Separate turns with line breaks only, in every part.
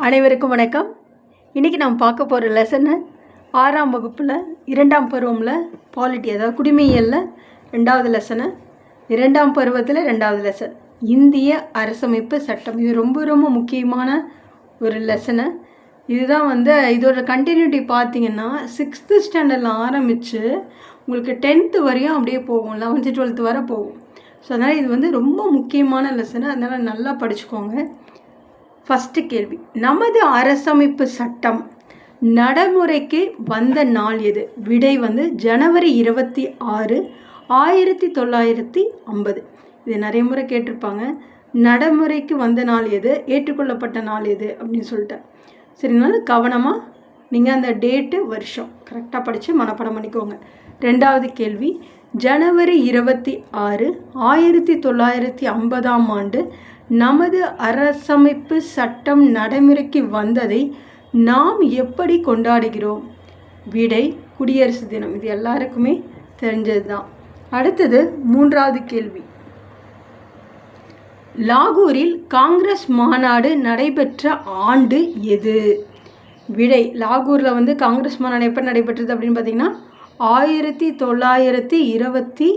அனைவருக்கும் வணக்கம். இன்றைக்கி நாம் பார்க்க போகிற லெசனு ஆறாம் வகுப்பில் இரண்டாம் பருவமில் பாலிட்டி அதாவது குடிமையியலில் ரெண்டாவது லெசனு இரண்டாம் பருவத்தில் ரெண்டாவது லெசன் இந்திய அரசமைப்பு சட்டம். இது ரொம்ப ரொம்ப முக்கியமான ஒரு லெசனு இதுதான் வந்து இதோட கண்டினியூட்டி பார்த்தீங்கன்னா சிக்ஸ்த்து ஸ்டாண்டர்டில் ஆரம்பித்து உங்களுக்கு டென்த்து வரையும் அப்படியே போகும். லெவன்த்து டுவெல்த்து வரை போகும். ஸோ அதனால் இது வந்து ரொம்ப முக்கியமான லெசனு அதனால் நல்லா படிச்சுக்கோங்க. ஃபஸ்ட்டு கேள்வி. நமது அரசமைப்பு சட்டம் நடைமுறைக்கு வந்த நாள் எது? விடை வந்து ஜனவரி இருபத்தி ஆறு ஆயிரத்தி தொள்ளாயிரத்தி ஐம்பது. இது நிறைய முறை கேட்டிருப்பாங்க. நடைமுறைக்கு வந்த நாள் எது? ஏற்றுக்கொள்ளப்பட்ட நாள் எது? அப்படின்னு சொல்லிட்டு. சரினால கவனமாக நீங்கள் அந்த டேட்டு வருஷம். கரெக்டாக படித்து மனப்படம் பண்ணிக்கோங்க. ரெண்டாவது கேள்வி. ஜனவரி இருபத்தி ஆறு ஆயிரத்தி தொள்ளாயிரத்தி ஐம்பதாம் ஆண்டு நமது அரசமைப்பு சட்டம் நடைமுறைக்கு வந்ததை நாம் எப்படி கொண்டாடுகிறோம்? விடை குடியரசு தினம். இது எல்லாருக்குமே தெரிஞ்சது தான் அடுத்தது மூன்றாவது கேள்வி. லாகூரில் காங்கிரஸ் மாநாடு நடைபெற்ற ஆண்டு எது? விடை லாகூரில் வந்து காங்கிரஸ் மாநாடு எப்போ நடைபெற்றது அப்படின்னு பார்த்தீங்கன்னா ஆயிரத்தி தொள்ளாயிரத்தி இருபத்தி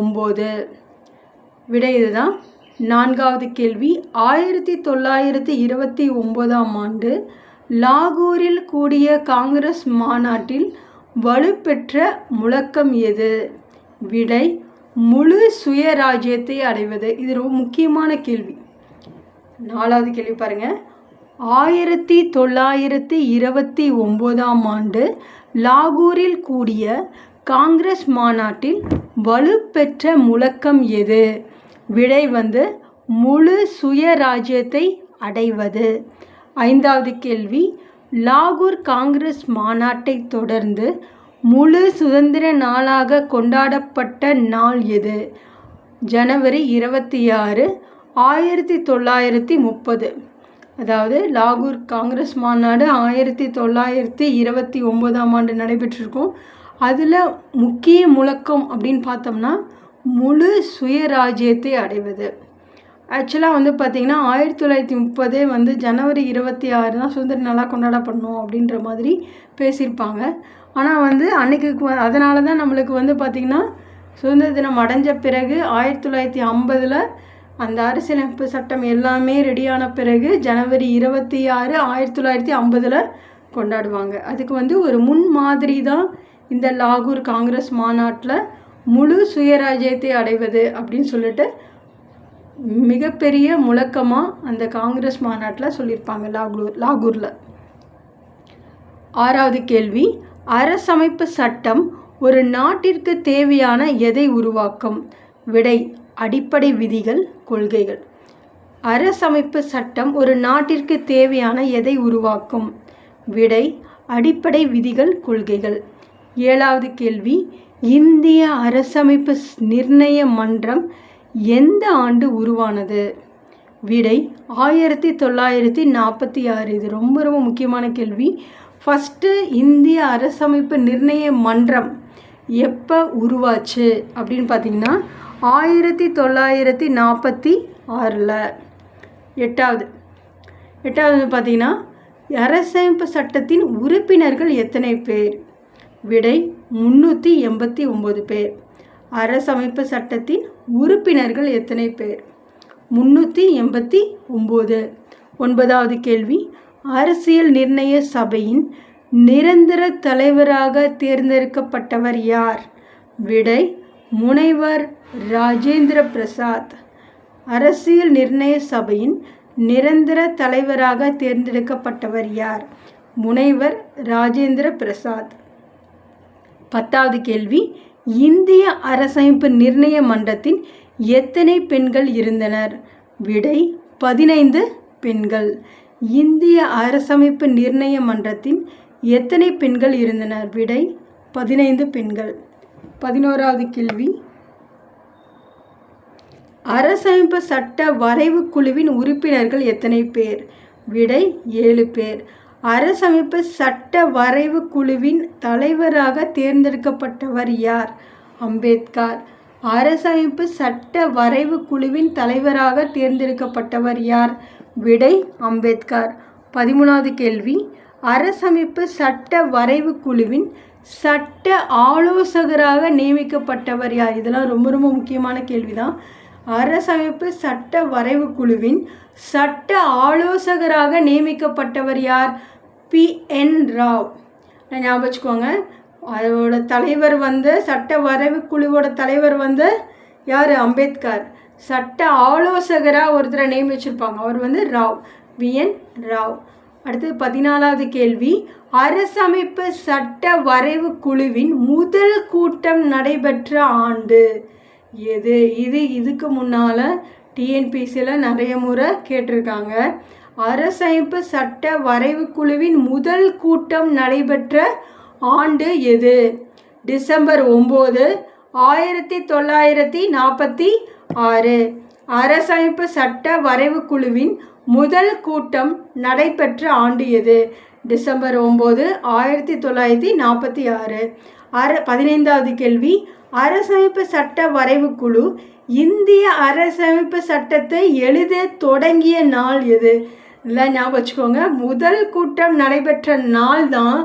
ஒம்பது. விடை இதுதான். நான்காவது கேள்வி. ஆயிரத்தி தொள்ளாயிரத்தி இருபத்தி ஒன்பதாம் ஆண்டு லாகூரில் கூடிய காங்கிரஸ் மாநாட்டில் வலுப்பெற்ற முழக்கம் எது? விடை முழு சுயராஜ்யத்தை அடைவது. இது ரொம்ப முக்கியமான கேள்வி. நாலாவது கேள்வி பாருங்க. ஆயிரத்தி தொள்ளாயிரத்தி இருபத்தி ஒம்போதாம் ஆண்டு லாகூரில் கூடிய காங்கிரஸ் மாநாட்டில் வலுப்பெற்ற முழக்கம் எது? விடை வந்து முழு சுயராஜ்யத்தை அடைவது. ஐந்தாவது கேள்வி லாகூர் காங்கிரஸ் மாநாட்டை தொடர்ந்து முழு சுதந்திர நாளாக கொண்டாடப்பட்ட நாள் எது? ஜனவரி இருபத்தி ஆறு ஆயிரத்தி தொள்ளாயிரத்தி முப்பது. அதாவது லாகூர் காங்கிரஸ் மாநாடு ஆயிரத்தி தொள்ளாயிரத்தி இருபத்தி ஒம்போதாம் ஆண்டு நடைபெற்றிருக்கும். அதில் முக்கிய முழக்கம் அப்படின்னு பார்த்தோம்னா முழு சுயராஜ்யத்தை அடைவது. ஆக்சுவலாக வந்து பார்த்திங்கன்னா ஆயிரத்தி தொள்ளாயிரத்தி முப்பதே வந்து ஜனவரி இருபத்தி ஆறு தான் சுதந்திர நாளாக கொண்டாடப்படணும் அப்படின்ற மாதிரி பேசியிருப்பாங்க. ஆனால் வந்து அன்றைக்கு அதனால தான் நம்மளுக்கு வந்து பார்த்திங்கன்னா சுதந்திர தினம் அடைஞ்ச பிறகு ஆயிரத்தி தொள்ளாயிரத்தி ஐம்பதில் அந்த அரசியலமைப்பு சட்டம் எல்லாமே ரெடியான பிறகு ஜனவரி இருபத்தி ஆறு ஆயிரத்தி தொள்ளாயிரத்தி ஐம்பதில் கொண்டாடுவாங்க. அதுக்கு வந்து ஒரு முன் மாதிரி தான் இந்த லாகூர் காங்கிரஸ் மாநாட்டில் முழு சுயராஜ்யத்தை அடைவது அப்படின்னு சொல்லிட்டு மிகப்பெரிய முழக்கமாக அந்த காங்கிரஸ் மாநாட்டில் சொல்லியிருப்பாங்க லாகூர் லாகூரில். ஆறாவது கேள்வி அரசமைப்பு சட்டம் ஒரு நாட்டிற்கு தேவையான எதை உருவாக்கும்? விடை அடிப்படை விதிகள் கொள்கைகள். அரசமைப்பு சட்டம் ஒரு நாட்டிற்கு தேவையான எதை உருவாக்கும்? விடை அடிப்படை விதிகள் கொள்கைகள். ஏழாவது கேள்வி இந்திய அரசமைப்பு நிர்ணய மன்றம் எந்த ஆண்டு உருவானது? விடை ஆயிரத்தி தொள்ளாயிரத்தி நாற்பத்தி ஆறு. இது ரொம்ப ரொம்ப முக்கியமான கேள்வி. ஃபஸ்ட்டு இந்திய அரசமைப்பு நிர்ணய மன்றம் எப்போ உருவாச்சு அப்படின்னு பார்த்தீங்கன்னா ஆயிரத்தி தொள்ளாயிரத்தி நாற்பத்தி ஆறில். எட்டாவது. எட்டாவது பார்த்தீங்கன்னா அரசமைப்பு சட்டத்தின் உறுப்பினர்கள் எத்தனை பேர்? விடை முன்னூற்றி எண்பத்தி ஒம்பது பேர். அரசமைப்பு சட்டத்தின் உறுப்பினர்கள் எத்தனை பேர்? முன்னூற்றி எண்பத்தி ஒம்பது ஒன்பதாவது கேள்வி. அரசியல் நிர்ணய சபையின் நிரந்தர தலைவராக தேர்ந்தெடுக்கப்பட்டவர் யார்? விடை முனைவர் ராஜேந்திர பிரசாத். அரசியல் நிர்ணய சபையின் நிரந்தர தலைவராக தேர்ந்தெடுக்கப்பட்டவர் யார்? முனைவர் ராஜேந்திர பிரசாத். பத்தாவது கேள்வி. இந்திய அரசமைப்பு நிர்ணய மன்றத்தின் எத்தனை பெண்கள் இருந்தனர்? விடை பதினைந்து பெண்கள். இந்திய அரசமைப்பு நிர்ணய மன்றத்தின் எத்தனை பெண்கள் இருந்தனர்? விடை பதினைந்து பெண்கள். பதினோராவது கேள்வி. அரசமைப்பு சட்ட வரைவு குழுவின் உறுப்பினர்கள் எத்தனை பேர்? விடை ஏழு பேர். அரசமைப்பு சட்ட வரைவு குழுவின் தலைவராக தேர்ந்தெடுக்கப்பட்டவர் யார்? அம்பேத்கர். அரசமைப்பு சட்ட வரைவு குழுவின் தலைவராக தேர்ந்தெடுக்கப்பட்டவர் யார்? விடை அம்பேத்கர். பதிமூணாவது கேள்வி. அரசமைப்பு சட்ட வரைவு குழுவின் சட்ட ஆலோசகராக நியமிக்கப்பட்டவர் யார்? இதெல்லாம் ரொம்ப ரொம்ப முக்கியமான கேள்வி தான் அரசமைப்பு சட்ட வரைவு குழுவின் சட்ட ஆலோசகராக நியமிக்கப்பட்டவர் யார்? பி. என். ராவ். ஞாபகம் வச்சுக்கோங்க. அதோட தலைவர் வந்து சட்ட வரைவு குழுவோட தலைவர் வந்து யார்? அம்பேத்கர். சட்ட ஆலோசகராக ஒருத்தரை நியமிச்சிருப்பாங்க. அவர் வந்து ராவ். வி என். ராவ். அடுத்தது பதினாலாவது கேள்வி. அரசமைப்பு சட்ட வரைவு குழுவின் முதல் கூட்டம் நடைபெற்ற ஆண்டு. எது இது இதுக்கு முன்னால் டிஎன்பிசியில் நிறைய முறை கேட்டிருக்காங்க. அரசமைப்பு சட்ட வரைவு குழுவின் முதல் கூட்டம் நடைபெற்ற ஆண்டு எது? டிசம்பர் ஒம்பது ஆயிரத்தி தொள்ளாயிரத்தி நாற்பத்தி ஆறு. அரசமைப்பு சட்ட வரைவு குழுவின் முதல் கூட்டம் நடைபெற்ற ஆண்டு எது? டிசம்பர் ஒம்பது ஆயிரத்தி தொள்ளாயிரத்தி நாற்பத்தி ஆறு. அர பதினைந்தாவது கேள்வி. அரசமைப்பு சட்ட வரைவு குழு இந்திய அரசமைப்பு சட்டத்தை எழுத தொடங்கிய நாள் எது? இதெல்லாம் ஞாபகம் வச்சுக்கோங்க. முதல் கூட்டம் நடைபெற்ற நாள் தான்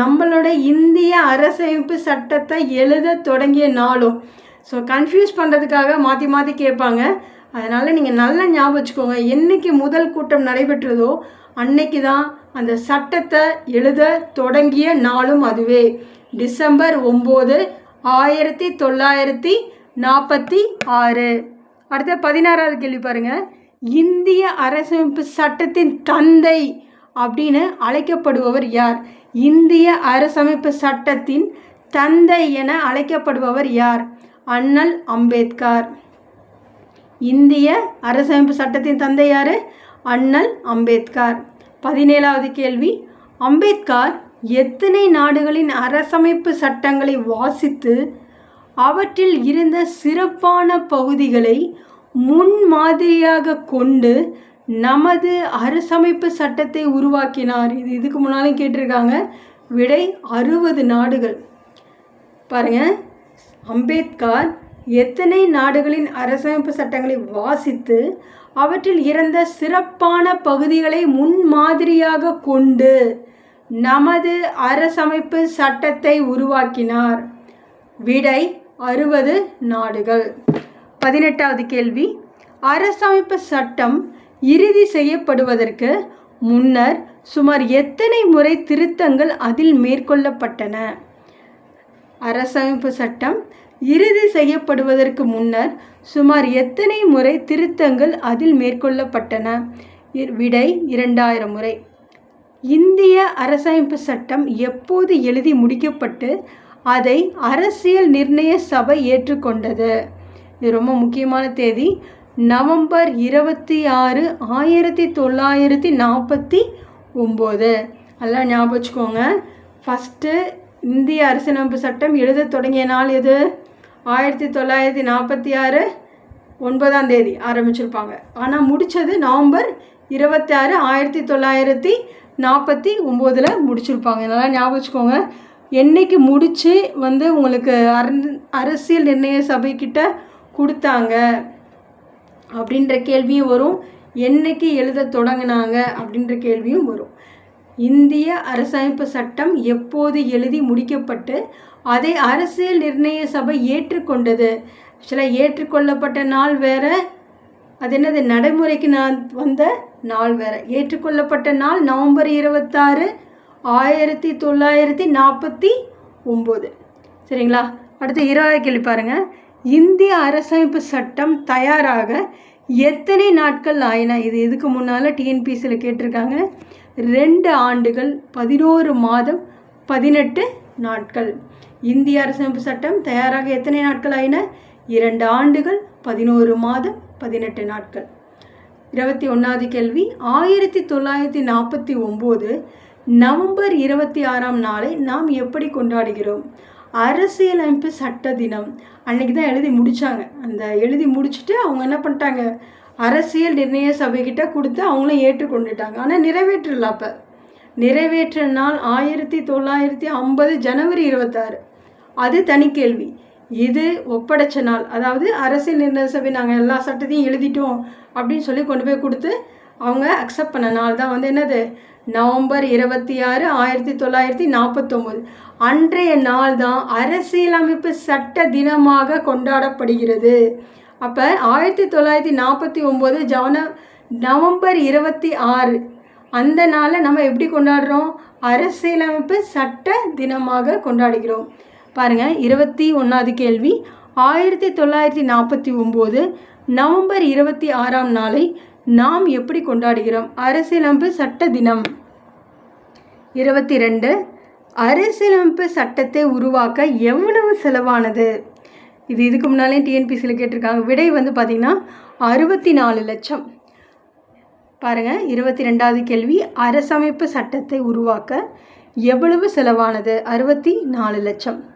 நம்மளோட இந்திய அரசமைப்பு சட்டத்தை எழுத தொடங்கிய நாளும். ஸோ கன்ஃபியூஸ் பண்ணுறதுக்காக மாற்றி மாற்றி கேட்பாங்க. அதனால் நீங்கள் நல்லா ஞாபகம் வச்சுக்கோங்க. என்னைக்கு முதல் கூட்டம் நடைபெற்றதோ அன்னைக்கு தான் அந்த சட்டத்தை எழுத தொடங்கிய நாளும் அதுவே. டிசம்பர் ஒம்பது ஆயிரத்தி தொள்ளாயிரத்தி நாற்பத்தி ஆறு. அடுத்த பதினாறாவது கேள்வி பாருங்கள் இந்திய அரசமைப்பு சட்டத்தின் தந்தை அப்படின்னு அழைக்கப்படுபவர் யார்? இந்திய அரசமைப்பு சட்டத்தின் தந்தை என அழைக்கப்படுபவர் யார்? அண்ணல் அம்பேத்கர். இந்திய அரசமைப்பு சட்டத்தின் தந்தை யார்? அண்ணல் அம்பேத்கர். பதினேழாவது கேள்வி. அம்பேத்கர் எத்தனை நாடுகளின் அரசமைப்பு சட்டங்களை வாசித்து அவற்றில் இருந்த சிறப்பான பகுதிகளை முன்மாதிரியாக கொண்டு நமது அரசமைப்பு சட்டத்தை உருவாக்கினார். இது இதுக்கு முன்னாலும் கேட்டிருக்காங்க. விடை அறுபது நாடுகள். பாருங்க. அம்பேத்கர் எத்தனை நாடுகளின் அரசமைப்பு சட்டங்களை வாசித்து அவற்றில் இறந்த சிறப்பான பகுதிகளை முன்மாதிரியாக கொண்டு நமது அரசமைப்பு சட்டத்தை உருவாக்கினார். விடை அறுபது நாடுகள். பதினெட்டாவது கேள்வி. அரசமைப்பு சட்டம் இறுதி செய்யப்படுவதற்கு முன்னர் சுமார் எத்தனை முறை திருத்தங்கள் அதில் மேற்கொள்ளப்பட்டன? அரசமைப்பு சட்டம் இறுதி செய்யப்படுவதற்கு முன்னர் சுமார் எத்தனை முறை திருத்தங்கள் அதில் மேற்கொள்ளப்பட்டன? விடை இரண்டாயிரம் முறை. இந்திய அரசமைப்பு சட்டம் எப்போது எழுதி முடிக்கப்பட்டு அதை அரசியல் நிர்ணய சபை ஏற்றுக்கொண்டது? இது ரொம்ப முக்கியமான தேதி. நவம்பர் இருபத்தி ஆறு ஆயிரத்தி தொள்ளாயிரத்தி நாற்பத்தி ஒம்பது. எல்லாம் ஞாபகம் வச்சுக்கோங்க. ஃபஸ்ட்டு இந்திய அரசியலமைப்பு சட்டம் எழுத தொடங்கிய நாள் எது? ஆயிரத்தி தொள்ளாயிரத்தி நாற்பத்தி ஆறு ஒன்பதாம் தேதி ஆரம்பிச்சிருப்பாங்க. ஆனால் முடித்தது நவம்பர் இருபத்தி ஆறு ஆயிரத்தி தொள்ளாயிரத்தி நாற்பத்தி ஒம்போதில் முடிச்சிருப்பாங்க. நல்லா ஞாபகம் வச்சுக்கோங்க. என்னைக்கு முடித்து வந்து உங்களுக்கு அர அரசியல் நிர்ணய சபைக்கிட்ட கொடுத்தாங்க அப்படின்ற கேள்வியும் வரும். என்னைக்கு எழுத தொடங்கினாங்க அப்படின்ற கேள்வியும் வரும். இந்திய அரசமைப்பு சட்டம் எப்போது எழுதி முடிக்கப்பட்டு அதை அரசியல் நிர்ணய சபை ஏற்றுக்கொண்டது? ஆக்சுவலாக ஏற்றுக்கொள்ளப்பட்ட நாள் வேறு. அது என்னது நடைமுறைக்கு நான் வந்த நாள் வேறு. ஏற்றுக்கொள்ளப்பட்ட நாள் நவம்பர் இருபத்தாறு ஆயிரத்தி தொள்ளாயிரத்தி நாற்பத்தி ஒம்பது. சரிங்களா? அடுத்து இருபது கேள்வி பாருங்கள் இந்திய அரசமைப்பு சட்டம் தயாராக எத்தனை நாட்கள் ஆயின? இது இதுக்கு முன்னால் டிஎன்பிசியில் கேட்டிருக்காங்க. ரெண்டு ஆண்டுகள் பதினோரு மாதம் பதினெட்டு நாட்கள். இந்திய அரசமைப்பு சட்டம் தயாராக எத்தனை நாட்கள் ஆயின? இரண்டு ஆண்டுகள் பதினோரு மாதம் பதினெட்டு நாட்கள். இருபத்தி ஒன்றாவது கேள்வி ஆயிரத்தி தொள்ளாயிரத்தி நாற்பத்தி ஒம்பது நவம்பர் இருபத்தி ஆறாம் நாளை நாம் எப்படி கொண்டாடுகிறோம்? அரசியலமைப்பு சட்ட தினம். அன்னைக்கு தான் எழுதி முடித்தாங்க அந்த எழுதி முடிச்சுட்டு அவங்க என்ன பண்ணிட்டாங்க? அரசியல் நிர்ணய சபைக்கிட்ட கொடுத்து அவங்களும் ஏற்றுக்கொண்டுட்டாங்க. ஆனால் நிறைவேற்றல அப்போ. நிறைவேற்ற நாள் ஆயிரத்தி தொள்ளாயிரத்தி ஐம்பது ஜனவரி இருபத்தாறு. அது தனி கேள்வி. இது ஒப்படைச்ச நாள். அதாவது அரசியல் நிர்ணய சபை நாங்கள் எல்லா சட்டத்தையும் எழுதிட்டோம் அப்படின்னு சொல்லி கொண்டு போய் கொடுத்து அவங்க அக்செப்ட் பண்ண நாள் தான் வந்து என்னது? நவம்பர் இருபத்தி ஆறு ஆயிரத்தி தொள்ளாயிரத்தி நாற்பத்தொம்போது. அன்றைய நாள் தான் அரசியலமைப்பு சட்ட தினமாக கொண்டாடப்படுகிறது. அப்போ ஆயிரத்தி தொள்ளாயிரத்தி நாற்பத்தி ஒம்பது ஜன நவம்பர் இருபத்தி ஆறு. அந்த நாளை நம்ம எப்படி கொண்டாடுறோம்? அரசியலமைப்பு சட்ட தினமாக கொண்டாடுகிறோம். பாருங்கள் இருபத்தி ஒன்றாவது கேள்வி. ஆயிரத்தி தொள்ளாயிரத்தி நாற்பத்தி ஒம்பது நவம்பர் இருபத்தி ஆறாம் நாளை நாம் எப்படி கொண்டாடுகிறோம்? அரசியலமைப்பு சட்ட தினம். இருபத்தி ரெண்டு அரசியலமைப்பு சட்டத்தை உருவாக்க எவ்வளவு செலவானது? இது இதுக்கு முன்னாலே டிஎன்பிசியில் கேட்டிருக்காங்க. விடை வந்து பார்த்திங்கன்னா அறுபத்தி நாலு லட்சம். பாருங்கள் இருபத்தி ரெண்டாவது கேள்வி. அரசமைப்பு சட்டத்தை உருவாக்க எவ்வளவு செலவானது? அறுபத்தி நாலு லட்சம்.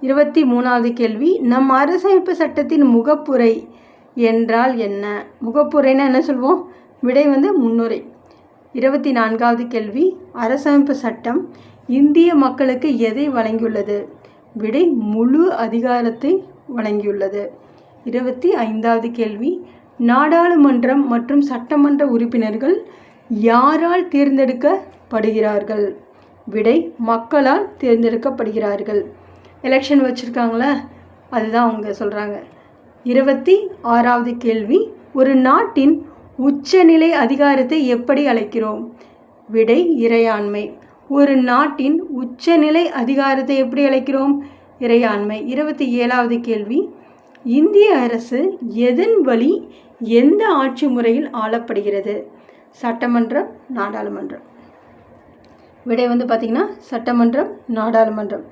இருபத்தி மூணாவது கேள்வி நம் அரசமைப்பு சட்டத்தின் முகப்புரை என்றால் என்ன? முகப்புரைன்னா என்ன சொல்வோம்? விடை வந்து முன்னுரை. இருபத்தி நான்காவது கேள்வி அரசமைப்பு சட்டம் இந்திய மக்களுக்கு எதை வழங்கியுள்ளது? விடை முழு அதிகாரத்தை வழங்கியுள்ளது. இருபத்தி ஐந்தாவது கேள்வி நாடாளுமன்றம் மற்றும் சட்டமன்ற உறுப்பினர்கள் யாரால் தேர்ந்தெடுக்கப்படுகிறார்கள்? விடை மக்களால் தேர்ந்தெடுக்கப்படுகிறார்கள். எலெக்ஷன் வச்சுருக்காங்களே? அதுதான் அவங்க சொல்கிறாங்க இருபத்தி ஆறாவது கேள்வி ஒரு நாட்டின் உச்சநிலை அதிகாரத்தை எப்படி அழைக்கிறோம்? விடை இறையாண்மை. ஒரு நாட்டின் உச்சநிலை அதிகாரத்தை எப்படி அழைக்கிறோம்? இறையாண்மை. இருபத்தி ஏழாவது கேள்வி இந்திய அரசு எதன் வழி எந்த ஆட்சி முறையில் ஆளப்படுகிறது? சட்டமன்றம் நாடாளுமன்றம். விடை வந்து பார்த்திங்கன்னா சட்டமன்றம் நாடாளுமன்றம்.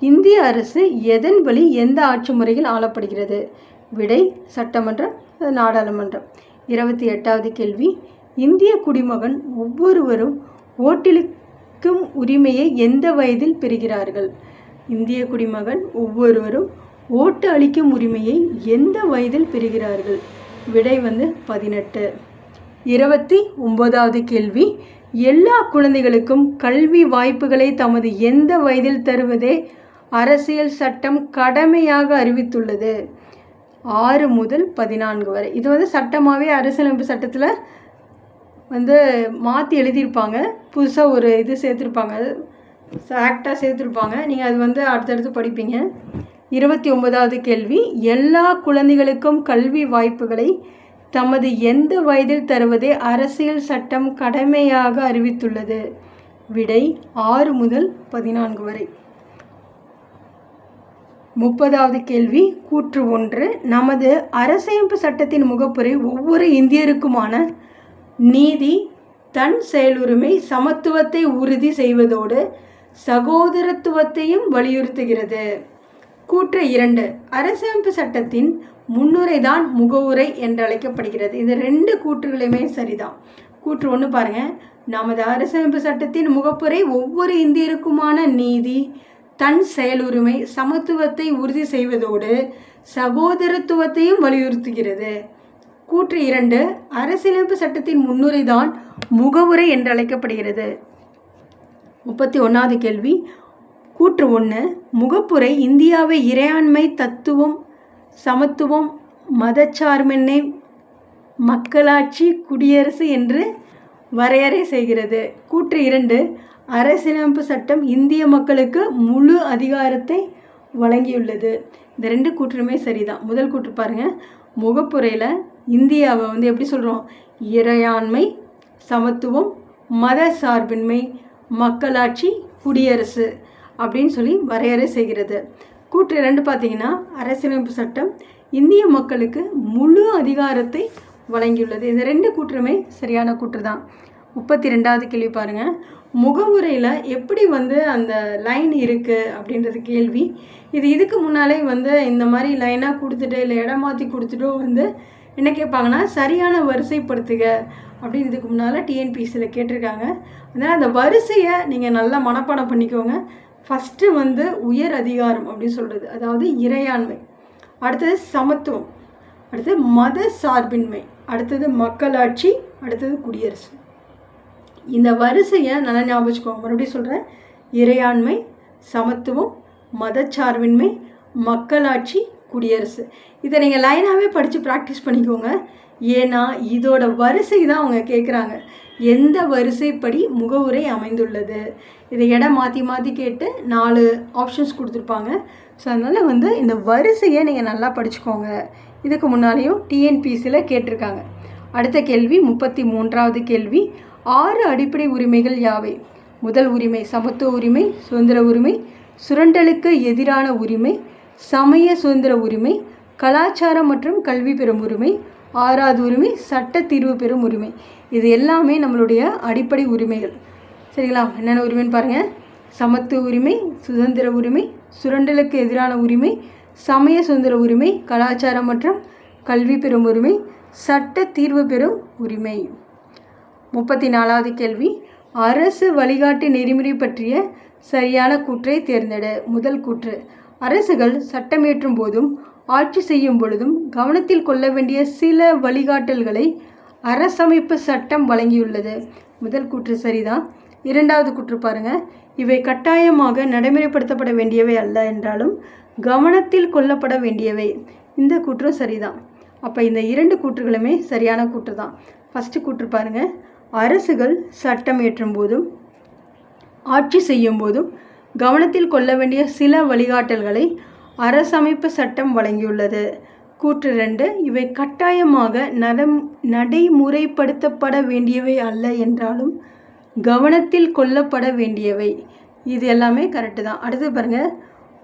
இந்திய அரசு எதன் வழி எந்த ஆட்சி முறையில் ஆளப்படுகிறது? விடை சட்டமன்றம் நாடாளுமன்றம். இருபத்தி எட்டாவது கேள்வி. இந்திய குடிமகன் ஒவ்வொருவரும் ஓட்டளிக்கும் உரிமையை எந்த வயதில் பெறுகிறார்கள்? இந்திய குடிமகன் ஒவ்வொருவரும் ஓட்டு அளிக்கும் உரிமையை எந்த வயதில் பெறுகிறார்கள்? விடை வந்து பதினெட்டு. இருபத்தி ஒன்பதாவது கேள்வி. எல்லா குழந்தைகளுக்கும் கல்வி வாய்ப்புகளை தமது எந்த வயதில் தருவதே அரசியல் சட்டம் கடமையாக அறிவித்துள்ளது. ஆறு முதல் பதினான்கு வரை. இது வந்து சட்டமாகவே அரசியலமைப்பு சட்டத்தில் வந்து மாற்றி எழுதியிருப்பாங்க. புதுசாக ஒரு இது சேர்த்துருப்பாங்க. ஆக்டாக சேர்த்துருப்பாங்க. நீங்கள் அது வந்து அடுத்தடுத்து படிப்பீங்க. இருபத்தி ஒன்பதாவது கேள்வி. எல்லா குழந்தைகளுக்கும் கல்வி வாய்ப்புகளை தமது எந்த வயதில் தருவதே அரசியல் சட்டம் கடமையாக அறிவித்துள்ளது. விடை ஆறு முதல் பதினான்கு வரை. முப்பதாவது கேள்வி கூற்று ஒன்று. நமது அரசமைப்பு சட்டத்தின் முகப்புரை ஒவ்வொரு இந்தியருக்குமான நீதி தன் செயலுரிமை சமத்துவத்தை உறுதி செய்வதோடு சகோதரத்துவத்தையும் வலியுறுத்துகிறது. கூற்று இரண்டு. அரசமைப்பு சட்டத்தின் முன்னுரை தான் முகவுரை என்று அழைக்கப்படுகிறது இந்த ரெண்டு கூற்றுகளையுமே சரிதான். கூற்று ஒன்று பாருங்கள் நமது அரசமைப்பு சட்டத்தின் முகப்புரை ஒவ்வொரு இந்தியருக்குமான நீதி தன் செயலுரிமை சமத்துவத்தை உறுதி செய்வதோடு சகோதரத்துவத்தையும் வலியுறுத்துகிறது. கூற்று இரண்டு அரசியலமைப்பு சட்டத்தின் முன்னுரை தான் முகவுரை என்று அழைக்கப்படுகிறது முப்பத்தி ஒன்றாவது கேள்வி. கூற்று ஒன்று முகப்புரை இந்தியாவை இறையாண்மை தத்துவம் சமத்துவம் மதச்சார்பின்மை மக்களாட்சி குடியரசு என்று வரையறை செய்கிறது. கூற்று இரண்டு அரசியலமைப்பு சட்டம் இந்திய மக்களுக்கு முழு அதிகாரத்தை வழங்கியுள்ளது. இந்த ரெண்டு கூற்றுமே சரிதான். முதல் கூற்று பாருங்கள் முகப்புரையில் இந்தியாவை வந்து எப்படி சொல்கிறோம் இறையாண்மை சமத்துவம் மத சார்பின்மை மக்களாட்சி குடியரசு அப்படின்னு சொல்லி வரையறை செய்கிறது. கூற்று ரெண்டு பார்த்தீங்கன்னா அரசியலமைப்பு சட்டம் இந்திய மக்களுக்கு முழு அதிகாரத்தை வழங்கியுள்ளது. இந்த ரெண்டு கூற்றுமே சரியான கூற்று தான் முப்பத்தி ரெண்டாவது கேள்வி பாருங்கள் முகவுரையில் எப்படி வந்து அந்த லைன் இருக்குது அப்படின்றது கேள்வி. இது இதுக்கு முன்னாலே வந்து இந்த மாதிரி லைனாக கொடுத்துட்டு இல்லை இடம் மாற்றி கொடுத்துட்டோ வந்து என்ன கேட்பாங்கன்னா சரியான வரிசைப்படுத்துக அப்படின்னு இதுக்கு முன்னால் டிஎன்பிசியில் கேட்டிருக்காங்க. அதனால் அந்த வரிசையை நீங்கள் நல்லா மனப்பாடம் பண்ணிக்கோங்க. ஃபஸ்ட்டு வந்து உயர் அதிகாரம் அப்படின்னு சொல்கிறது அதாவது இறையாண்மை. அடுத்தது சமத்துவம். அடுத்தது மத சார்பின்மை. அடுத்தது மக்களாட்சி. அடுத்தது குடியரசு. இந்த வரிசையை நல்லா ஞாபகம் வச்சுக்கோங்க. மறுபடியும் சொல்கிறேன் இறையாண்மை சமத்துவம் மதச்சார்பின்மை மக்களாட்சி குடியரசு. இதை நீங்கள் லைனாகவே படித்து ப்ராக்டிஸ் பண்ணிக்கோங்க. ஏன்னா இதோட வரிசை தான் அவங்க கேட்குறாங்க எந்த வரிசைப்படி முகவுரை அமைந்துள்ளது? இதை இடம் மாற்றி மாற்றி கேட்டு நாலு ஆப்ஷன்ஸ் கொடுத்துருப்பாங்க. ஸோ அதனால் வந்து இந்த வரிசையை நீங்கள் நல்லா படிச்சுக்கோங்க. இதுக்கு முன்னாலேயும் டிஎன்பிசியில் கேட்டிருக்காங்க. அடுத்த கேள்வி முப்பத்தி மூன்றாவது கேள்வி. ஆறு அடிப்படை உரிமைகள் யாவை? முதல் உரிமை சமத்துவ உரிமை சுதந்திர உரிமை சுரண்டலுக்கு எதிரான உரிமை சமய சுதந்திர உரிமை கலாச்சாரம் மற்றும் கல்வி பெறும் உரிமை ஆறாவது உரிமை சட்ட தீர்வு பெறும் உரிமை. இது எல்லாமே நம்மளுடைய அடிப்படை உரிமைகள். சரிங்களா? என்னென்ன உரிமைன்னு பாருங்கள் சமத்துவ உரிமை சுதந்திர உரிமை சுரண்டலுக்கு எதிரான உரிமை சமய சுதந்திர உரிமை கலாச்சாரம் மற்றும் கல்வி பெறும் உரிமை சட்ட தீர்வு பெறும் உரிமை. முப்பத்தி நாலாவது கேள்வி. அரசு வழிகாட்டு நெறிமுறை பற்றிய சரியான கூற்றை தேர்ந்தெடு. முதல் கூற்று. அரசுகள் சட்டமியற்றும் போதும் ஆட்சி செய்யும் பொழுதும் கவனத்தில் கொள்ள வேண்டிய சில வழிகாட்டல்களை அரசமைப்பு சட்டம் வழங்கியுள்ளது. முதல் கூற்று சரிதான் இரண்டாவது கூற்று பாருங்க. இவை கட்டாயமாக நடைமுறைப்படுத்தப்பட வேண்டியவை அல்ல என்றாலும் கவனத்தில் கொள்ளப்பட வேண்டியவை. இந்த கூற்றும் சரிதான். அப்போ இந்த இரண்டு கூற்றுகளுமே சரியான கூற்று தான் ஃபஸ்ட்டு கூற்று பாருங்கள் அரசுகள் சட்டம் இயற்றும் போதும் ஆட்சி செய்யும் போதும் கவனத்தில் கொள்ள வேண்டிய சில வழிகாட்டல்களை அரசமைப்பு சட்டம் வழங்கியுள்ளது. கூற்று ரெண்டு இவை கட்டாயமாக நடம் நடைமுறைப்படுத்தப்பட வேண்டியவை அல்ல என்றாலும் கவனத்தில் கொள்ளப்பட வேண்டியவை. இது எல்லாமே கரெக்டு தான். அடுத்து பாருங்கள்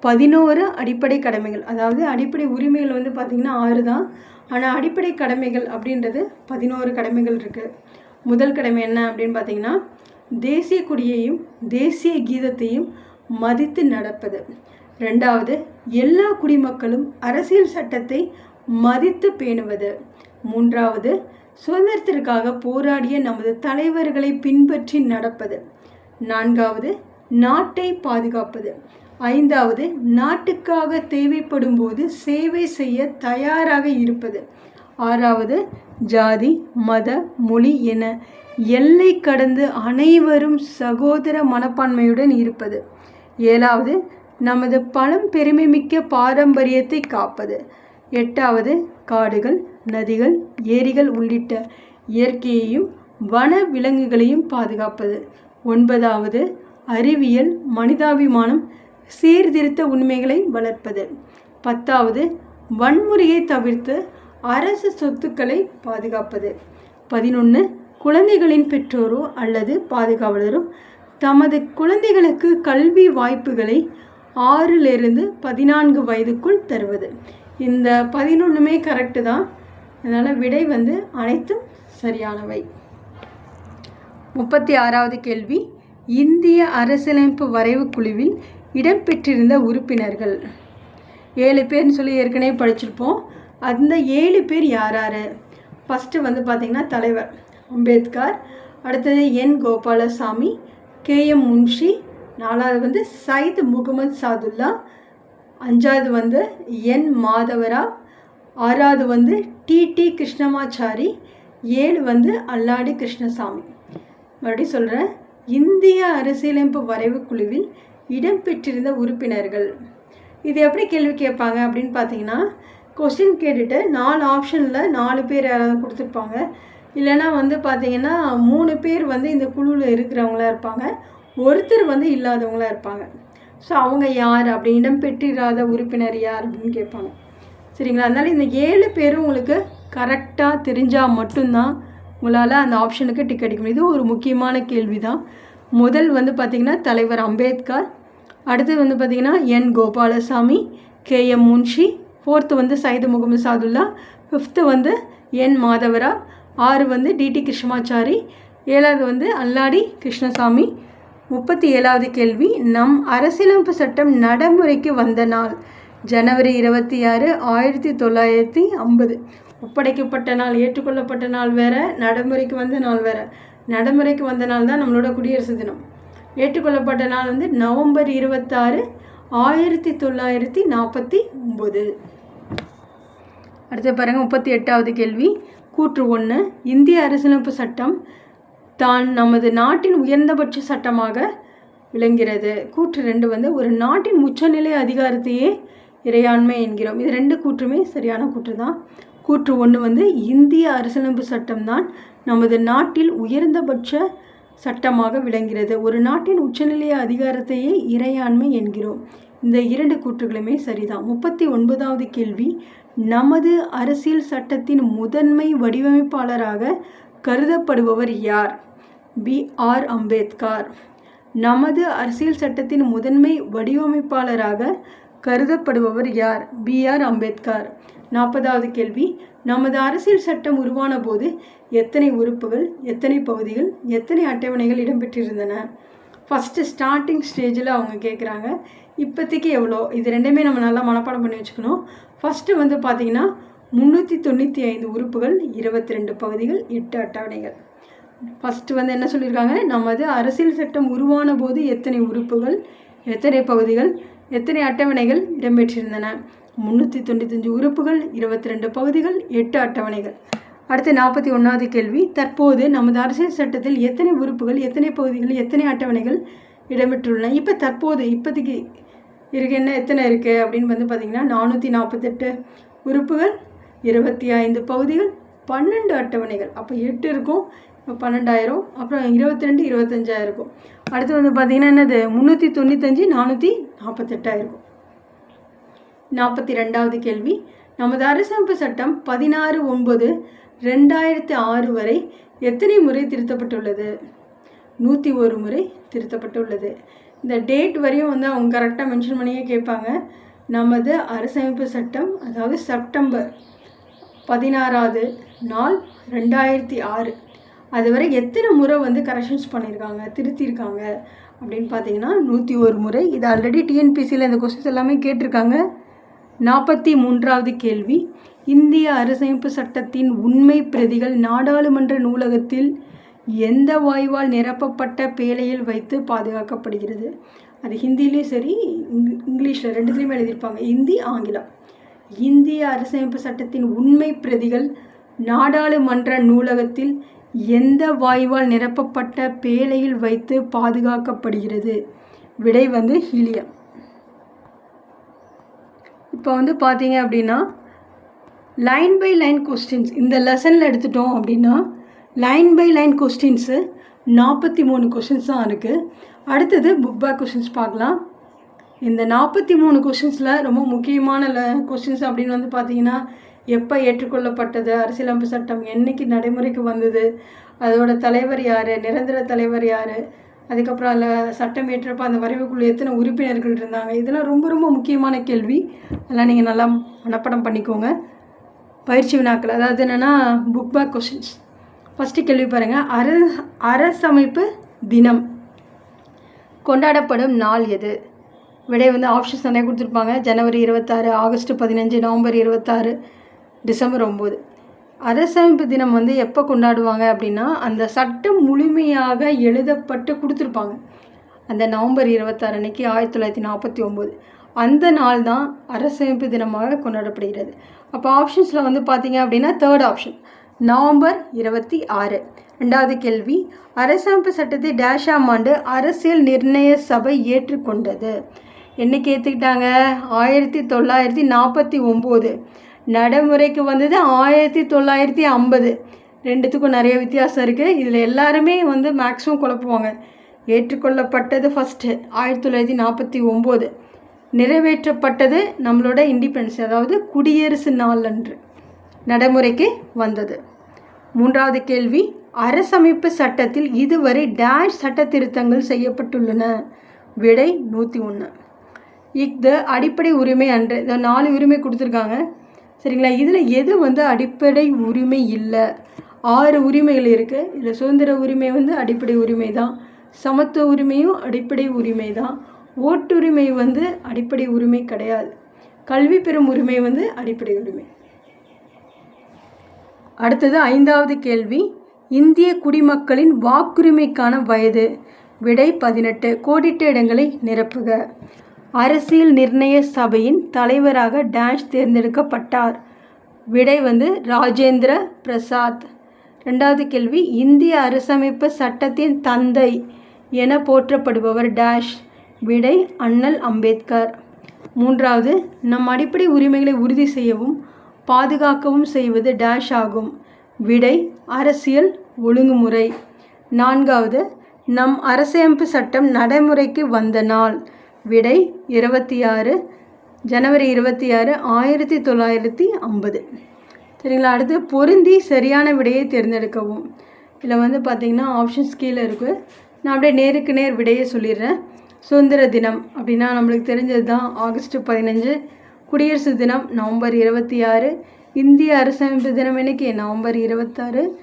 பதினோரு அடிப்படை கடமைகள். அதாவது அடிப்படை உரிமைகள் வந்து பார்த்திங்கன்னா ஆறு தான். ஆனால் அடிப்படை கடமைகள் அப்படின்றது பதினோரு கடமைகள் இருக்குது முதல் கடமை என்ன அப்படின்னு பார்த்தீங்கன்னா தேசிய கொடியையும் தேசிய கீதத்தையும் மதித்து நடப்பது. ரெண்டாவது எல்லா குடிமக்களும் அரசியல் சட்டத்தை மதித்து பேணுவது. மூன்றாவது சுதந்திரத்திற்காக போராடிய நமது தலைவர்களை பின்பற்றி நடப்பது. நான்காவது நாட்டை பாதுகாப்பது. ஐந்தாவது நாட்டுக்காக தேவைப்படும் போது சேவை செய்ய தயாராக இருப்பது. ஆறாவது ஜாதி மத மொழி என எல்லை கடந்து அனைவரும் சகோதர மனப்பான்மையுடன் இருப்பது. ஏழாவது நமது பழம் பெருமைமிக்க பாரம்பரியத்தை காப்பது. எட்டாவது காடுகள் நதிகள் ஏரிகள் உள்ளிட்ட இயற்கையையும் வன விலங்குகளையும் பாதுகாப்பது. ஒன்பதாவது அறிவியல் மனிதாபிமானம் சீர்திருத்த உண்மைகளை வளர்ப்பது. பத்தாவது வன்முறையை தவிர்த்து அரசு சொத்துக்களை பாதுகாப்பது. பதினொன்று குழந்தைகளின் பெற்றோரோ அல்லது பாதுகாவலரோ தமது குழந்தைகளுக்கு கல்வி வாய்ப்புகளை ஆறிலிருந்து பதினான்கு வயதுக்குள் தருவது. இந்த பதினொன்றுமே கரெக்டு தான். அதனால் விடை வந்து அனைத்தும் சரியானவை. முப்பத்தி ஆறாவது கேள்வி. இந்திய அரசியலமைப்பு வரைவு குழுவில் இடம்பெற்றிருந்த உறுப்பினர்கள். ஏழு பேர்னு சொல்லி ஏற்கனவே படிச்சிருப்போம். அந்த ஏழு பேர் யார் யார் ஃபஸ்ட்டு வந்து பார்த்திங்கன்னா தலைவர் அம்பேத்கர் அடுத்தது N Gopalaswamy K M Munshi நாலாவது வந்து சயித் முகமது சாதுல்லா அஞ்சாவது வந்து என் மாதவரா ஆறாவது வந்து டிடி கிருஷ்ணமாச்சாரி ஏழு வந்து அல்லாடி கிருஷ்ணசாமி. மறுபடியும் சொல்கிறேன் இந்திய அரசியலமைப்பு வரைவு குழுவில் இடம்பெற்றிருந்த உறுப்பினர்கள். இது எப்படி கேள்வி கேட்பாங்க அப்படின்னு பார்த்தீங்கன்னா கொஸ்டின் கேட்டுட்டு நாலு ஆப்ஷனில் நாலு பேர் யாராவது கொடுத்துருப்பாங்க. இல்லைன்னா வந்து பார்த்தீங்கன்னா மூணு பேர் வந்து இந்த குழுவில் இருக்கிறவங்களா இருப்பாங்க. ஒருத்தர் வந்து இல்லாதவங்களா இருப்பாங்க. ஸோ அவங்க யார் அப்படி இடம்பெற்றிராத உறுப்பினர் யார் அப்படின்னு கேட்பாங்க. சரிங்களா? அதனால் இந்த ஏழு பேரும் உங்களுக்கு கரெக்டாக தெரிஞ்சால் மட்டும்தான் உங்களால் அந்த ஆப்ஷனுக்கு டிக் அடிக்க முடியும். இது ஒரு முக்கியமான கேள்வி தான் முதல் வந்து பார்த்திங்கன்னா தலைவர் அம்பேத்கர். அடுத்தது வந்து பார்த்திங்கன்னா N. Gopalaswamy K. M. Munshi fourth வந்து சைது முகமது சாதுல்லா ஃபிஃப்த்து வந்து என் மாதவரா ஆறு வந்து டிடி கிருஷ்ணமாச்சாரி ஏழாவது வந்து அல்லாடி கிருஷ்ணசாமி முப்பத்தி ஏழாவது கேள்வி நம் அரசியலமைப்பு சட்டம் நடைமுறைக்கு வந்த நாள் ஜனவரி இருபத்தி ஆறு ஆயிரத்தி தொள்ளாயிரத்தி ஐம்பது. ஒப்படைக்கப்பட்ட நாள் ஏற்றுக்கொள்ளப்பட்ட நாள் வேற நடைமுறைக்கு வந்த நாள் வேற. நடைமுறைக்கு வந்த நாள் தான் நம்மளோட குடியரசு தினம். ஏற்றுக்கொள்ளப்பட்ட நாள் வந்து நவம்பர் இருபத்தாறு ஆயிரத்தி தொள்ளாயிரத்தி நாற்பத்தி ஒம்பது அடுத்து பாருங்கள் முப்பத்தி எட்டாவது கேள்வி. கூற்று ஒன்று இந்திய அரசியலமைப்பு சட்டம் தான் நமது நாட்டின் உயர்ந்தபட்ச சட்டமாக விளங்கிறது. கூற்று ரெண்டு வந்து ஒரு நாட்டின் உச்சநிலை அதிகாரத்தையே இறையாண்மை என்கிறோம். இது ரெண்டு கூற்றுமே சரியான கூற்று தான். கூற்று ஒன்று வந்து இந்திய அரசியலமைப்பு சட்டம்தான் நமது நாட்டில் உயர்ந்தபட்ச சட்டமாக விளங்குகிறது ஒரு நாட்டின் உச்சநிலைய அதிகாரத்தையே இறையாண்மை என்கிறோம். இந்த இரண்டு கூற்றுகளுமே சரிதான். முப்பத்தி ஒன்பதாவது கேள்வி நமது அரசியல் சட்டத்தின் முதன்மை வடிவமைப்பாளராக கருதப்படுபவர் யார்? பி. ஆர். அம்பேத்கர். நமது அரசியல் சட்டத்தின் முதன்மை வடிவமைப்பாளராக கருதப்படுபவர் யார்? பி. ஆர். அம்பேத்கர். நாற்பதாவது கேள்வி நமது அரசியல் சட்டம் உருவான போது எத்தனை உறுப்புகள் எத்தனை பகுதிகள் எத்தனை அட்டவணைகள் இடம்பெற்றிருந்தன? ஃபஸ்ட்டு ஸ்டார்டிங் ஸ்டேஜில் அவங்க கேட்குறாங்க இப்போதைக்கு எவ்வளோ? இது ரெண்டுமே நம்ம நல்லா மனப்பாடம் பண்ணி வச்சுக்கணும். ஃபஸ்ட்டு வந்து பார்த்திங்கன்னா முந்நூற்றி தொண்ணூற்றி ஐந்து உறுப்புகள் இருபத்தி ரெண்டு பகுதிகள் எட்டு அட்டவணைகள். ஃபஸ்ட்டு வந்து என்ன சொல்லியிருக்காங்க? நமது அரசியல் சட்டம் உருவான போது எத்தனை உறுப்புகள் எத்தனை பகுதிகள் எத்தனை அட்டவணைகள் இடம்பெற்றிருந்தன? முந்நூற்றி தொண்ணூத்தஞ்சு உறுப்புகள் இருபத்தி ரெண்டு பகுதிகள் எட்டு அட்டவணைகள். அடுத்து நாற்பத்தி ஒன்றாவது கேள்வி. தற்போது நமது அரசியல் சட்டத்தில் எத்தனை உறுப்புகள் எத்தனை பகுதிகள் எத்தனை அட்டவணைகள் இடம்பெற்றுள்ளன? இப்போ தற்போது இப்போதைக்கு இருக்கு என்ன எத்தனை இருக்குது அப்படின்னு வந்து பார்த்திங்கன்னா நானூற்றி நாற்பத்தெட்டு உறுப்புகள் இருபத்தி ஐந்து பகுதிகள் பன்னெண்டு அட்டவணைகள். அப்போ எட்டு இருக்கும் இப்போ பன்னெண்டாயிரம் அப்புறம் இருபத்தி ரெண்டு இருபத்தஞ்சாயிரம் இருக்கும். அடுத்து வந்து பார்த்திங்கன்னா என்னது? முந்நூற்றி தொண்ணூத்தஞ்சு நானூற்றி நாற்பத்தெட்டாயிருக்கும் நாற்பத்தி ரெண்டாவது கேள்வி. நமது அரசமைப்பு சட்டம் பதினாறு ஒன்பது ரெண்டாயிரத்தி ஆறு வரை எத்தனை முறை திருத்தப்பட்டுள்ளது? நூற்றி ஒரு முறை திருத்தப்பட்டுள்ளது. இந்த டேட் வரையும் வந்து அவங்க கரெக்டாக மென்ஷன் பண்ணியே கேட்பாங்க. நமது அரசமைப்பு சட்டம் அதாவது செப்டம்பர் பதினாறாவது நாள் ரெண்டாயிரத்தி ஆறு. அது வரை எத்தனை முறை வந்து கரெக்ஷன்ஸ் பண்ணியிருக்காங்க திருத்தியிருக்காங்க அப்படின்னு பார்த்தீங்கன்னா நூற்றி ஒரு முறை. இது ஆல்ரெடி டிஎன்பிசியில் இந்த கொஸ்டின்ஸ் எல்லாமே கேட்டிருக்காங்க. நாற்பத்தி மூன்றாவது கேள்வி. இந்திய அரசமைப்பு சட்டத்தின் உண்மை பிரதிகள் நாடாளுமன்ற நூலகத்தில் எந்த வாயுவால் நிரப்பப்பட்ட பேழையில் வைத்து பாதுகாக்கப்படுகிறது? அது ஹிந்திலையும் சரி இங் இங்கிலீஷில் ரெண்டுத்துலேயுமே எழுதியிருப்பாங்க. ஹிந்தி ஆங்கிலம். இந்திய அரசமைப்பு சட்டத்தின் உண்மை பிரதிகள் நாடாளுமன்ற நூலகத்தில் எந்த வாயுவால் நிரப்பப்பட்ட பேழையில் வைத்து பாதுகாக்கப்படுகிறது? விடை வந்து ஹீலியம். இப்போ வந்து பார்த்தீங்க அப்படின்னா லைன் பை லைன் கொஸ்டின்ஸ் இந்த லெசனில் எடுத்துட்டோம் அப்படின்னா லைன் பை லைன் கொஸ்டின்ஸு நாற்பத்தி மூணு கொஷின்ஸ் தான் இருக்குது அடுத்தது புக் பேக் கொஷின்ஸ் பார்க்கலாம். இந்த நாற்பத்தி மூணு கொஷின்ஸில் ரொம்ப முக்கியமான கொஷின்ஸ் அப்படின்னு வந்து பார்த்தீங்கன்னா எப்போ ஏற்றுக்கொள்ளப்பட்டது அரசியலமைப்பு சட்டம் என்னைக்கு நடைமுறைக்கு வந்தது அதோட தலைவர் யார் நிரந்தர தலைவர் யார் அதுக்கப்புறம் அதில் சட்டம் ஏற்றப்போ அந்த வரைவுக்குள்ளே எத்தனை உறுப்பினர்கள் இருந்தாங்க? இதெல்லாம் ரொம்ப ரொம்ப முக்கியமான கேள்வி. அதெல்லாம் நீங்கள் நல்லா மனப்படம் பண்ணிக்கோங்க. பயிற்சி வினாக்கள். அதாவது என்னென்னா புக் பேக் கொஷின்ஸ் ஃபஸ்ட்டு கேள்வி பாருங்கள் அர அரசமைப்பு தினம். கொண்டாடப்படும் நாள் எது? விடை வந்து ஆப்ஷன்ஸ் நிறைய கொடுத்துருப்பாங்க. ஜனவரி இருபத்தாறு ஆகஸ்ட் பதினஞ்சு நவம்பர் இருபத்தாறு டிசம்பர் ஒம்பது. அரசமைப்பு தினம் வந்து எப்போ கொண்டாடுவாங்க அப்படின்னா அந்த சட்டம் முழுமையாக எழுதப்பட்டு கொடுத்துருப்பாங்க. அந்த நவம்பர் இருபத்தாறு அன்னைக்கு ஆயிரத்தி தொள்ளாயிரத்தி நாற்பத்தி ஒம்பது. அந்த நாள் தான் அரசமைப்பு தினமாக கொண்டாடப்படுகிறது. அப்போ ஆப்ஷன்ஸில் வந்து பார்த்தீங்க அப்படின்னா தேர்ட் ஆப்ஷன் நவம்பர் இருபத்தி ஆறு. ரெண்டாவது கேள்வி அரசமைப்பு சட்டத்தை டேஷாம் ஆண்டு அரசியல் நிர்ணய சபை ஏற்றுக்கொண்டது. என்னைக்கு ஏற்றுக்கிட்டாங்க ஆயிரத்தி தொள்ளாயிரத்தி நாற்பத்தி ஒம்பது. நடைமுறைக்கு வந்தது ஆயிரத்தி தொள்ளாயிரத்தி ஐம்பது. ரெண்டுத்துக்கும் நிறைய வித்தியாசம் இருக்குது இதில் எல்லாருமே வந்து மேக்ஸிமம் குழப்புவாங்க. ஏற்றுக்கொள்ளப்பட்டது ஃபஸ்ட்டு ஆயிரத்தி தொள்ளாயிரத்தி நாற்பத்தி ஒம்பது. நிறைவேற்றப்பட்டது நம்மளோட இண்டிபெண்டன்ஸ் அதாவது குடியரசு நாள் அன்று நடைமுறைக்கு வந்தது. மூன்றாவது கேள்வி அரசமைப்பு சட்டத்தில் இதுவரை டேஷ் சட்ட திருத்தங்கள் செய்யப்பட்டுள்ளன. விடை நூற்றி ஒன்று இது அடிப்படை உரிமை அன்று இந்த நாலு உரிமை கொடுத்துருக்காங்க. சரிங்களா? இதில் எது வந்து அடிப்படை உரிமை இல்லை? ஆறு உரிமைகள் இருக்குது இதில் சுதந்திர உரிமை வந்து அடிப்படை உரிமை தான். சமத்துவ உரிமையும் அடிப்படை உரிமை தான். ஓட்டுரிமை வந்து அடிப்படை உரிமை கிடையாது. கல்வி பெறும் உரிமை வந்து அடிப்படை உரிமை. அடுத்தது ஐந்தாவது கேள்வி. இந்திய குடிமக்களின் வாக்குரிமைக்கான வயது. விடை பதினெட்டு. கோடிட்ட இடங்களை நிரப்புக. அரசியல் நிர்ணய சபையின் தலைவராக டேஷ் தேர்ந்தெடுக்கப்பட்டார். விடை வந்து ராஜேந்திர பிரசாத். ரெண்டாவது கேள்வி இந்திய அரசமைப்பு சட்டத்தின் தந்தை என போற்றப்படுபவர் டேஷ். விடை அண்ணல் அம்பேத்கர். மூன்றாவது நம் அடிப்படை உரிமைகளை உறுதி செய்யவும் பாதுகாக்கவும் செய்வது டேஷ் ஆகும். விடை அரசியல் ஒழுங்குமுறை. நான்காவது நம் அரசியமைப்பு சட்டம் நடைமுறைக்கு வந்த நாள். விடை இருபத்தி ஆறு ஜனவரி இருபத்தி ஆறு ஆயிரத்தி தொள்ளாயிரத்தி ஐம்பது. சரிங்களா? அடுத்து பொருந்தி சரியான விடையை தேர்ந்தெடுக்கவும். இதில் வந்து பார்த்திங்கன்னா ஆப்ஷன்ஸ் கீழே இருக்குது நான் அப்படியே நேருக்கு நேர் விடையை சொல்லிடுறேன். சுதந்திர தினம் அப்படின்னா நம்மளுக்கு தெரிஞ்சது தான். ஆகஸ்ட் பதினஞ்சு குடியரசு தினம் நவம்பர் இருபத்தி ஆறு இந்திய அரசமைப்பு தினம் இன்னைக்கு நவம்பர் இருபத்தாறு.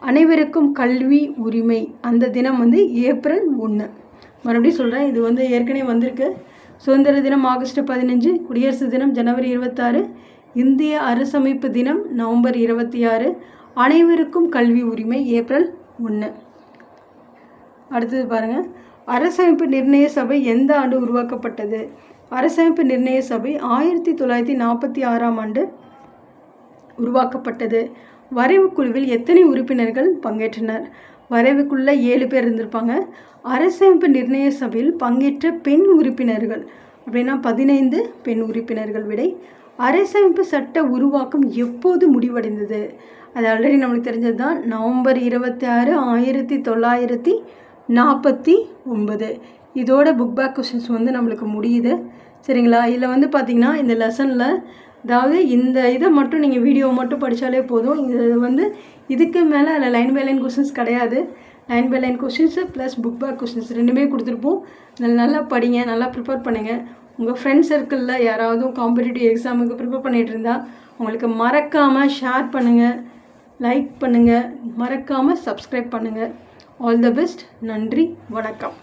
அனைவருக்கும் கல்வி உரிமை. அந்த தினம் வந்து ஏப்ரல் ஒன்று. மறுபடியும் சொல்கிறேன் இது வந்து ஏற்கனவே வந்திருக்கு. சுதந்திர தினம் ஆகஸ்ட் பதினஞ்சு குடியரசு தினம் ஜனவரி இருபத்தாறு இந்திய அரசமைப்பு தினம் நவம்பர் இருபத்தி ஆறு அனைவருக்கும் கல்வி உரிமை ஏப்ரல் ஒன்று அடுத்தது பாருங்கள் அரசமைப்பு நிர்ணய சபை எந்த ஆண்டு உருவாக்கப்பட்டது? அரசமைப்பு நிர்ணய சபை ஆயிரத்தி தொள்ளாயிரத்தி நாற்பத்தி ஆறாம் ஆண்டு உருவாக்கப்பட்டது. வரைவு குழுவில் எத்தனை உறுப்பினர்கள் பங்கேற்றனர்? வரைவுக்குள்ளே ஏழு பேர் இருந்திருப்பாங்க. அரசமைப்பு நிர்ணய சபையில் பங்கேற்ற பெண் உறுப்பினர்கள். அப்படின்னா பதினைந்து பெண் உறுப்பினர்கள் விடை. அரசமைப்பு சட்ட உருவாக்கம் எப்போது முடிவடைந்தது? அது ஆல்ரெடி நம்மளுக்கு தெரிஞ்சது தான் நவம்பர் இருபத்தி ஆறு ஆயிரத்தி தொள்ளாயிரத்தி நாற்பத்தி ஒன்பது. இதோட புக் பேக் கொஷின்ஸ் வந்து நம்மளுக்கு முடியுது. சரிங்களா? இதில் வந்து பார்த்திங்கன்னா இந்த லெசனில் அதாவது இந்த இதை மட்டும் நீங்கள் வீடியோ மட்டும் படித்தாலே போதும். இது வந்து இதுக்கு மேலே அதில் லைன் பை லைன் கொஷின்ஸ் கிடையாது. Line by line questions plus book back questions ரெண்டுமே கொடுத்துருப்போம். அதில் நல்லா படிங்க நல்லா ப்ரிப்பேர் பண்ணுங்கள் உங்கள் ஃப்ரெண்ட் சர்க்கிளில் யாராவது காம்படிட்டிவ் எக்ஸாமுக்கு ப்ரிப்பேர் பண்ணிகிட்டு இருந்தால் உங்களுக்கு மறக்காமல் ஷேர் பண்ணுங்கள் லைக் பண்ணுங்கள் மறக்காமல் சப்ஸ்கிரைப் பண்ணுங்கள் ஆல் த பெஸ்ட் நன்றி வணக்கம்.